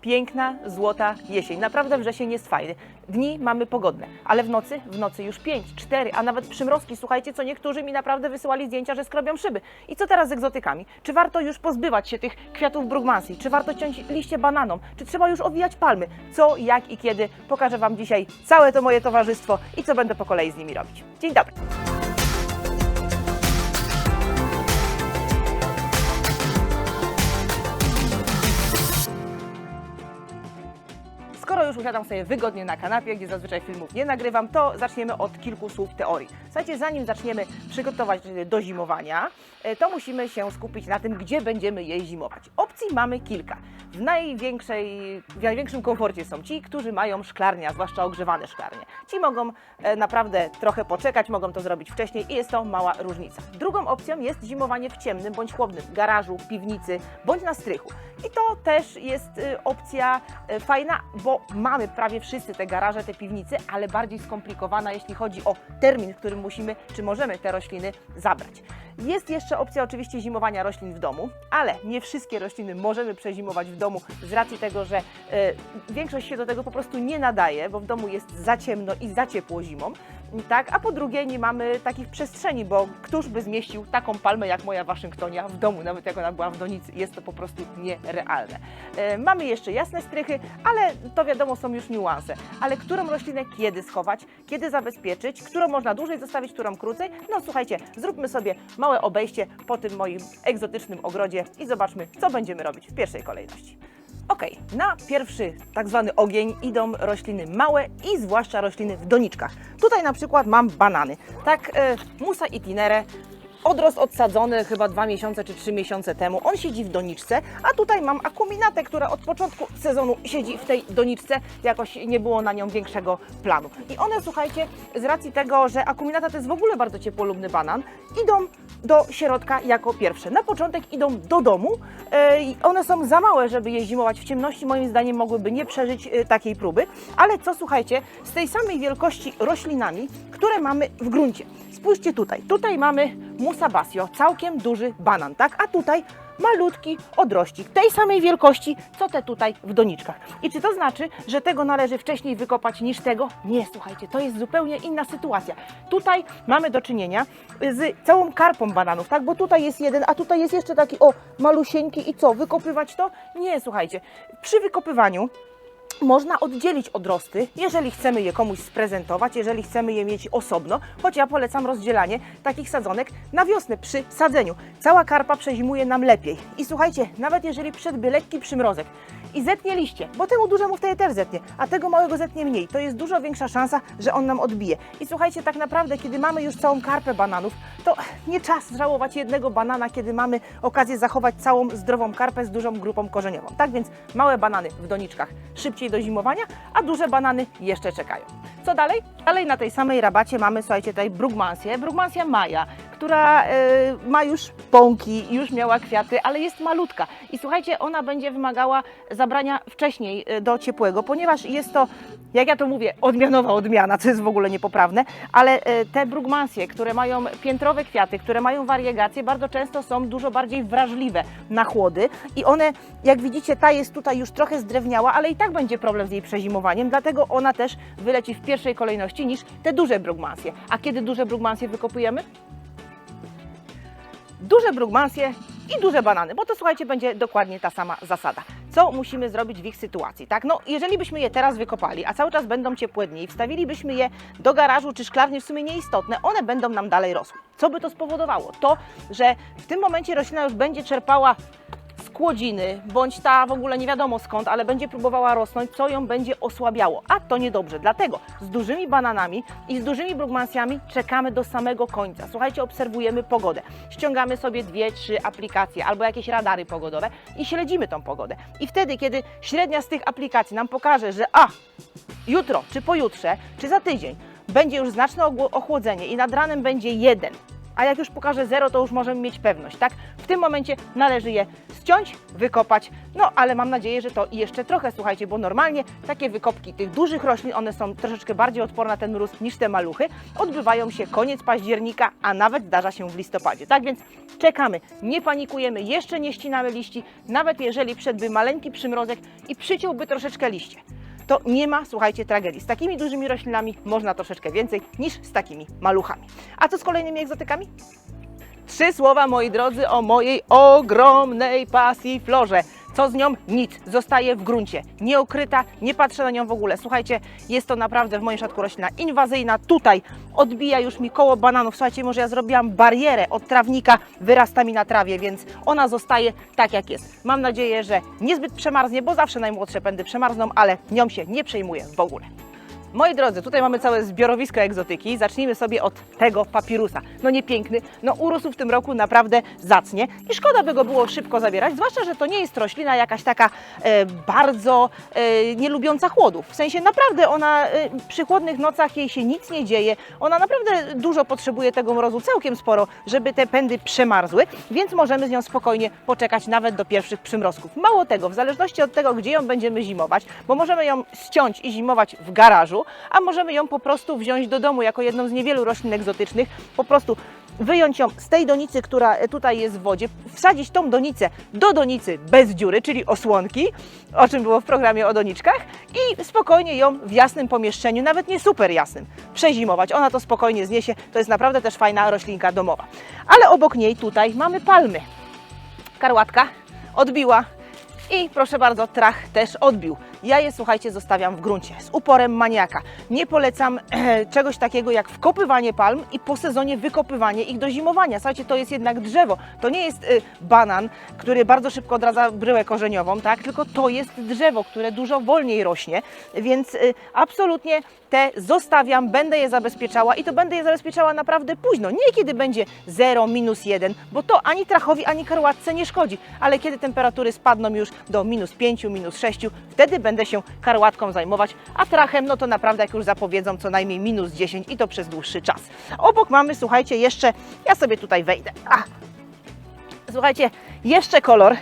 Piękna, złota jesień. Naprawdę wrzesień jest fajny. Dni mamy pogodne, ale w nocy, w nocy już 5, 4, a nawet przymrozki. Słuchajcie, co niektórzy mi naprawdę wysyłali zdjęcia, że skrobią szyby. I co teraz z egzotykami? Czy warto już pozbywać się tych kwiatów brugmansji? Czy warto ciąć liście bananom? Czy trzeba już owijać palmy? Co, jak i kiedy? Pokażę Wam dzisiaj całe to moje towarzystwo i co będę po kolei z nimi robić. Dzień dobry. Usiadam sobie wygodnie na kanapie, gdzie zazwyczaj filmów nie nagrywam, to zaczniemy od kilku słów teorii. Słuchajcie, zanim zaczniemy przygotować się do zimowania, e, to musimy się skupić na tym, gdzie będziemy je zimować. Opcji mamy kilka. W, największej, w największym komforcie są ci, którzy mają szklarnie, a zwłaszcza ogrzewane szklarnie. Ci mogą e, naprawdę trochę poczekać, mogą to zrobić wcześniej i jest to mała różnica. Drugą opcją jest zimowanie w ciemnym bądź chłodnym garażu, piwnicy bądź na strychu. I to też jest opcja fajna, bo mamy prawie wszyscy te garaże, te piwnice, ale bardziej skomplikowana, jeśli chodzi o termin, w którym musimy czy możemy te rośliny zabrać. Jest jeszcze opcja oczywiście zimowania roślin w domu, ale nie wszystkie rośliny możemy przezimować w domu z racji tego, że y, większość się do tego po prostu nie nadaje, bo w domu jest za ciemno i za ciepło zimą. Tak, a po drugie nie mamy takich przestrzeni, bo któż by zmieścił taką palmę jak moja Waszyngtonia w domu, nawet jak ona była w donicy, jest to po prostu nierealne. E, mamy jeszcze jasne strychy, ale to wiadomo są już niuanse. Ale którą roślinę kiedy schować, kiedy zabezpieczyć, którą można dłużej zostawić, którą krócej? No słuchajcie, zróbmy sobie małe obejście po tym moim egzotycznym ogrodzie i zobaczmy, co będziemy robić w pierwszej kolejności. Ok, na pierwszy tak zwany ogień idą rośliny małe i zwłaszcza rośliny w doniczkach. Tutaj na przykład mam banany. Tak, e, Musa itinere, odrost odsadzony chyba dwa miesiące czy trzy miesiące temu. On siedzi w doniczce, a tutaj mam akuminatę, która od początku sezonu siedzi w tej doniczce. Jakoś nie było na nią większego planu. I one, słuchajcie, z racji tego, że akuminata to jest w ogóle bardzo ciepłolubny banan, idą do środka jako pierwsze. Na początek idą do domu. e, one są za małe, żeby je zimować w ciemności. Moim zdaniem mogłyby nie przeżyć e, takiej próby. Ale co słuchajcie, z tej samej wielkości roślinami, które mamy w gruncie. Spójrzcie tutaj. Tutaj mamy Musa basio, całkiem duży banan, tak? A tutaj malutki odrościk tej samej wielkości, co te tutaj w doniczkach. I czy to znaczy, że tego należy wcześniej wykopać niż tego? Nie, słuchajcie, to jest zupełnie inna sytuacja. Tutaj mamy do czynienia z całą karpą bananów, tak? Bo tutaj jest jeden, a tutaj jest jeszcze taki, o, malusieńki i co, wykopywać to? Nie, słuchajcie, przy wykopywaniu można oddzielić odrosty, jeżeli chcemy je komuś sprezentować, jeżeli chcemy je mieć osobno, choć ja polecam rozdzielanie takich sadzonek na wiosnę przy sadzeniu. Cała karpa przezimuje nam lepiej. I słuchajcie, nawet jeżeli przyszedłby lekki przymrozek i zetnie liście, bo temu dużemu wtedy też zetnie, a tego małego zetnie mniej, to jest dużo większa szansa, że on nam odbije. I słuchajcie, tak naprawdę, kiedy mamy już całą karpę bananów, to nie czas żałować jednego banana, kiedy mamy okazję zachować całą zdrową karpę z dużą grupą korzeniową. Tak więc małe banany w doniczkach szybciej do zimowania, a duże banany jeszcze czekają. Co dalej? Dalej na tej samej rabacie mamy, słuchajcie, tutaj brugmansję, brugmansja maja, która e, ma już pąki, już miała kwiaty, ale jest malutka. I słuchajcie, ona będzie wymagała zabrania wcześniej e, do ciepłego, ponieważ jest to, jak ja to mówię, odmianowa odmiana, co jest w ogóle niepoprawne, ale e, te brugmansje, które mają piętrowe kwiaty, które mają wariegacje, bardzo często są dużo bardziej wrażliwe na chłody i one, jak widzicie, ta jest tutaj już trochę zdrewniała, ale i tak będzie problem z jej przezimowaniem, dlatego ona też wyleci w pierwszej kolejności niż te duże brugmansje. A kiedy duże brugmansje wykopujemy? Duże brugmansje i duże banany, bo to słuchajcie, będzie dokładnie ta sama zasada. Co musimy zrobić w ich sytuacji, tak? No, jeżeli byśmy je teraz wykopali, a cały czas będą ciepłe dni, wstawilibyśmy je do garażu czy szklarni, w sumie nieistotne, one będą nam dalej rosły. Co by to spowodowało? To, że w tym momencie roślina już będzie czerpała z kłodziny, bądź ta w ogóle nie wiadomo skąd, ale będzie próbowała rosnąć, co ją będzie osłabiało. A to niedobrze. Dlatego z dużymi bananami i z dużymi brugmansjami czekamy do samego końca. Słuchajcie, obserwujemy pogodę. Ściągamy sobie dwie, trzy aplikacje albo jakieś radary pogodowe i śledzimy tą pogodę. I wtedy, kiedy średnia z tych aplikacji nam pokaże, że a, jutro, czy pojutrze, czy za tydzień będzie już znaczne ochłodzenie i nad ranem będzie jeden, a jak już pokaże zero, to już możemy mieć pewność, tak? W tym momencie należy je ściąć, wykopać. No ale mam nadzieję, że to jeszcze trochę, słuchajcie, bo normalnie takie wykopki tych dużych roślin, one są troszeczkę bardziej odporne na ten mróz niż te maluchy, odbywają się koniec października, a nawet zdarza się w listopadzie. Tak więc czekamy, nie panikujemy, jeszcze nie ścinamy liści, nawet jeżeli wszedłby maleńki przymrozek i przyciąłby troszeczkę liście. To nie ma, słuchajcie, tragedii. Z takimi dużymi roślinami można troszeczkę więcej niż z takimi maluchami. A co z kolejnymi egzotykami? Trzy słowa, moi drodzy, o mojej ogromnej pasji florze. Co z nią? Nic. Zostaje w gruncie. Nieokryta, nie patrzę na nią w ogóle. Słuchajcie, jest to naprawdę w moim przypadku roślina inwazyjna. Tutaj odbija już mi koło bananów. Słuchajcie, może ja zrobiłam barierę od trawnika, wyrasta mi na trawie, więc ona zostaje tak jak jest. Mam nadzieję, że niezbyt przemarznie, bo zawsze najmłodsze pędy przemarzną, ale nią się nie przejmuję w ogóle. Moi drodzy, tutaj mamy całe zbiorowisko egzotyki. Zacznijmy sobie od tego papirusa. No nie piękny, no urósł w tym roku naprawdę zacnie i szkoda by go było szybko zabierać, zwłaszcza, że to nie jest roślina jakaś taka e, bardzo e, nie lubiąca chłodów. W sensie naprawdę ona e, przy chłodnych nocach jej się nic nie dzieje. Ona naprawdę dużo potrzebuje tego mrozu, całkiem sporo, żeby te pędy przemarzły, więc możemy z nią spokojnie poczekać nawet do pierwszych przymrozków. Mało tego, w zależności od tego, gdzie ją będziemy zimować, bo możemy ją ściąć i zimować w garażu, a możemy ją po prostu wziąć do domu jako jedną z niewielu roślin egzotycznych, po prostu wyjąć ją z tej donicy, która tutaj jest w wodzie, wsadzić tą donicę do donicy bez dziury, czyli osłonki, o czym było w programie o doniczkach i spokojnie ją w jasnym pomieszczeniu, nawet nie super jasnym, przezimować. Ona to spokojnie zniesie, to jest naprawdę też fajna roślinka domowa. Ale obok niej tutaj mamy palmy. Karłatka odbiła i proszę bardzo, trach też odbił. Ja je, słuchajcie, zostawiam w gruncie z uporem maniaka. Nie polecam e, czegoś takiego jak wkopywanie palm i po sezonie wykopywanie ich do zimowania. Słuchajcie, to jest jednak drzewo. To nie jest y, banan, który bardzo szybko odradza bryłę korzeniową, tak? Tylko to jest drzewo, które dużo wolniej rośnie, więc y, absolutnie te zostawiam, będę je zabezpieczała i to będę je zabezpieczała naprawdę późno. Nie kiedy będzie 0, minus 1, bo to ani trachowi, ani karłatce nie szkodzi, ale kiedy temperatury spadną już do minus 5, minus 6, wtedy będę się karłatką zajmować, a trachem, no to naprawdę jak już zapowiedzą co najmniej minus 10 i to przez dłuższy czas. Obok mamy, słuchajcie, jeszcze, ja sobie tutaj wejdę. A, Słuchajcie, jeszcze kolor,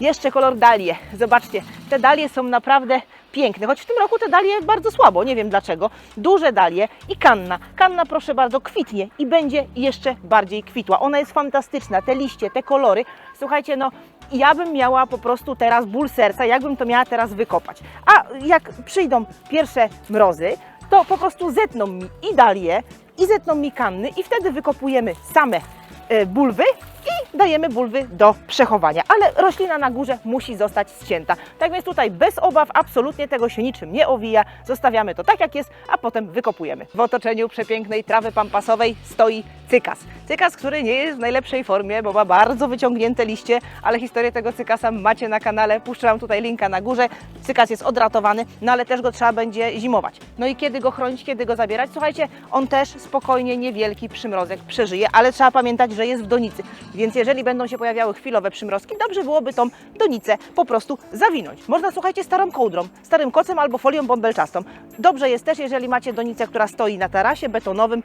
jeszcze kolor dalie. Zobaczcie, te dalie są naprawdę piękne, choć w tym roku te dalie bardzo słabo, nie wiem dlaczego. Duże dalie i kanna. Kanna, proszę bardzo, kwitnie i będzie jeszcze bardziej kwitła. Ona jest fantastyczna, te liście, te kolory. Słuchajcie, no ja bym miała po prostu teraz ból serca, jakbym to miała teraz wykopać. A jak przyjdą pierwsze mrozy, to po prostu zetną mi i dalie, i zetną mi kanny i wtedy wykopujemy same e, bulwy i dajemy bulwy do przechowania. Ale roślina na górze musi zostać ścięta. Tak więc tutaj bez obaw absolutnie tego się niczym nie owija. Zostawiamy to tak jak jest, a potem wykopujemy. W otoczeniu przepięknej trawy pampasowej stoi cykas. Cykas, który nie jest w najlepszej formie, bo ma bardzo wyciągnięte liście, ale historię tego cykasa macie na kanale. Puszczę Wam tutaj linka na górze. Cykas jest odratowany, no ale też go trzeba będzie zimować. No i kiedy go chronić, kiedy go zabierać? Słuchajcie, on też spokojnie, niewielki przymrozek przeżyje, ale trzeba pamiętać, że jest w donicy. Więc jeżeli będą się pojawiały chwilowe przymrozki, dobrze byłoby tą donicę po prostu zawinąć. Można, słuchajcie, starą kołdrą, starym kocem albo folią bąbelczastą. Dobrze jest też, jeżeli macie donicę, która stoi na tarasie betonowym,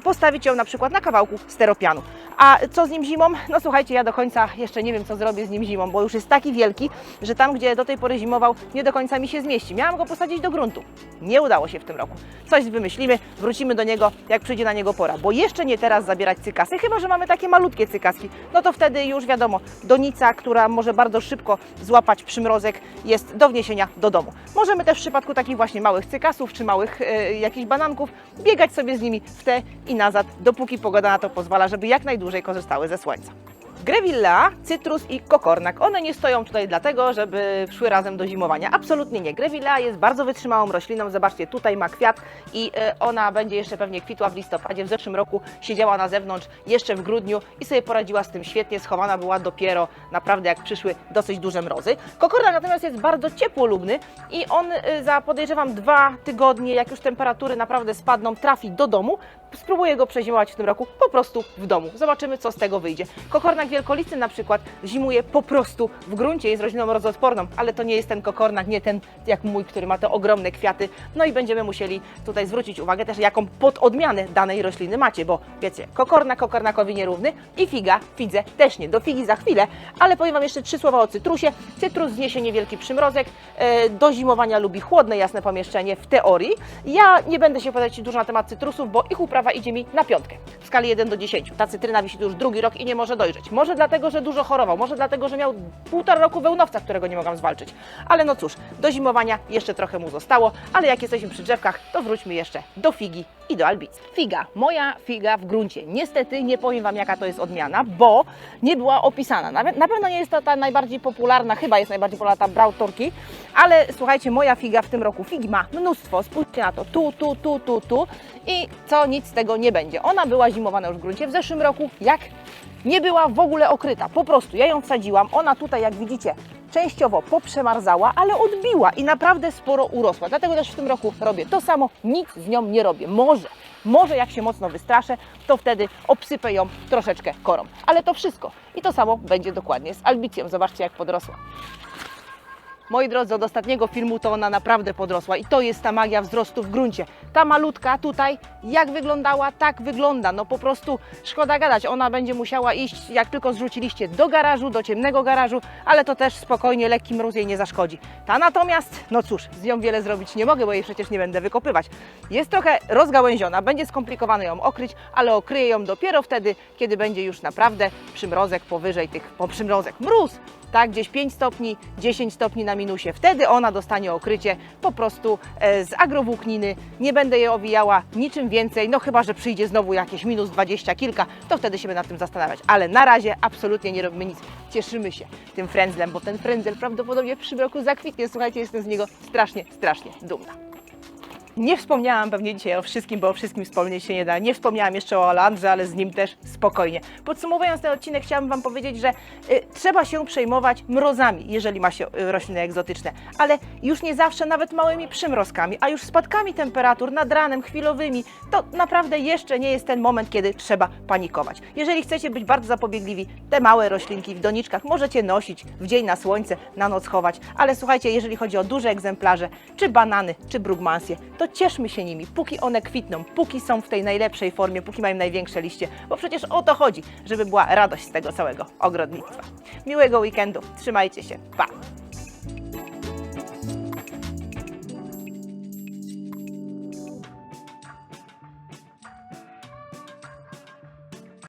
postawić ją na przykład na kawałku steropianu. A co z nim zimą? No słuchajcie, ja do końca jeszcze nie wiem, co zrobię z nim zimą, bo już jest taki wielki, że tam, gdzie do tej pory zimował, nie do końca mi się zmieści. Miałam go posadzić do gruntu. Nie udało się w tym roku. Coś wymyślimy, wrócimy do niego, jak przyjdzie na niego pora, bo jeszcze nie teraz zabierać cykasy, chyba, że mamy takie malutkie cykaski. No to wtedy już wiadomo, donica, która może bardzo szybko złapać przymrozek, jest do wniesienia do domu. Możemy też w przypadku takich właśnie małych cykasów, czy małych e, jakichś bananków, biegać sobie z nimi w te i nazad, dopóki pogoda na to pozwala, żeby jak najdłużej korzystały ze słońca. Grevilla, cytrus i kokornak. One nie stoją tutaj dlatego, żeby szły razem do zimowania. Absolutnie nie. Grevilla jest bardzo wytrzymałą rośliną. Zobaczcie, tutaj ma kwiat i e, ona będzie jeszcze pewnie kwitła w listopadzie. W zeszłym roku siedziała na zewnątrz jeszcze w grudniu i sobie poradziła z tym świetnie. Schowana była dopiero naprawdę jak przyszły dosyć duże mrozy. Kokornak natomiast jest bardzo ciepłolubny i on e, za podejrzewam dwa tygodnie, jak już temperatury naprawdę spadną, trafi do domu spróbuję go przezimować w tym roku po prostu w domu. Zobaczymy, co z tego wyjdzie. Kokornak wielkolistny na przykład zimuje po prostu w gruncie, jest rośliną mrozoodporną, ale to nie jest ten kokornak, nie ten jak mój, który ma te ogromne kwiaty. No i będziemy musieli tutaj zwrócić uwagę też, jaką pododmianę danej rośliny macie, bo wiecie, kokornak kokornakowi nierówny i figa fidze też nie. Do figi za chwilę, ale powiem Wam jeszcze trzy słowa o cytrusie. Cytrus zniesie niewielki przymrozek, e, do zimowania lubi chłodne, jasne pomieszczenie w teorii. Ja nie będę się opowiadać dużo na temat cytrusów, bo ich uprawa idzie mi na piątkę w skali 1 do 10. Ta cytryna wisi tu już drugi rok i nie może dojrzeć. Może dlatego, że dużo chorował, może dlatego, że miał półtora roku wełnowca, którego nie mogłam zwalczyć. Ale no cóż, do zimowania jeszcze trochę mu zostało, ale jak jesteśmy przy drzewkach, to wróćmy jeszcze do figi i do albicy. Figa, moja figa w gruncie. Niestety nie powiem Wam, jaka to jest odmiana, bo nie była opisana. Nawet, na pewno nie jest to ta najbardziej popularna, chyba jest najbardziej popularna ta Turkey, ale słuchajcie, moja figa w tym roku, figi ma mnóstwo, spójrzcie na to, tu, tu, tu, tu, tu i co, nic z tego nie będzie. Ona była zimowana już w gruncie w zeszłym roku, jak nie była w ogóle okryta, po prostu ja ją wsadziłam, ona tutaj jak widzicie częściowo poprzemarzała, ale odbiła i naprawdę sporo urosła. Dlatego też w tym roku robię to samo, nic z nią nie robię. Może, może jak się mocno wystraszę, to wtedy obsypę ją troszeczkę korą. Ale to wszystko. I to samo będzie dokładnie z albicją. Zobaczcie jak podrosła. Moi drodzy, od ostatniego filmu to ona naprawdę podrosła i to jest ta magia wzrostu w gruncie. Ta malutka tutaj, jak wyglądała, tak wygląda. No po prostu szkoda gadać. Ona będzie musiała iść, jak tylko zrzuciliście, do garażu, do ciemnego garażu, ale to też spokojnie, lekki mróz jej nie zaszkodzi. Ta natomiast, no cóż, z nią wiele zrobić nie mogę, bo jej przecież nie będę wykopywać. Jest trochę rozgałęziona, będzie skomplikowane ją okryć, ale okryję ją dopiero wtedy, kiedy będzie już naprawdę przymrozek powyżej tych, po przymrozek, mróz, tak, gdzieś 5 stopni, 10 stopni na minusie. Wtedy ona dostanie okrycie po prostu e, z agrowłókniny. Nie będę jej owijała niczym więcej, no chyba, że przyjdzie znowu jakieś minus 20 kilka, to wtedy się będę nad tym zastanawiać. Ale na razie absolutnie nie robimy nic. Cieszymy się tym frędzlem, bo ten frędzel prawdopodobnie w przyszłym roku zakwitnie. Słuchajcie, jestem z niego strasznie, strasznie dumna. Nie wspomniałam pewnie dzisiaj o wszystkim, bo o wszystkim wspomnieć się nie da. Nie wspomniałam jeszcze o Alandrze, ale z nim też spokojnie. Podsumowując ten odcinek, chciałabym Wam powiedzieć, że y, trzeba się przejmować mrozami, jeżeli ma się y, rośliny egzotyczne, ale już nie zawsze nawet małymi przymrozkami, a już spadkami temperatur nad ranem, chwilowymi, to naprawdę jeszcze nie jest ten moment, kiedy trzeba panikować. Jeżeli chcecie być bardzo zapobiegliwi, te małe roślinki w doniczkach możecie nosić w dzień na słońce, na noc chować, ale słuchajcie, jeżeli chodzi o duże egzemplarze, czy banany, czy brugmansje, cieszmy się nimi, póki one kwitną, póki są w tej najlepszej formie, póki mają największe liście, bo przecież o to chodzi, żeby była radość z tego całego ogrodnictwa. Miłego weekendu, trzymajcie się, pa!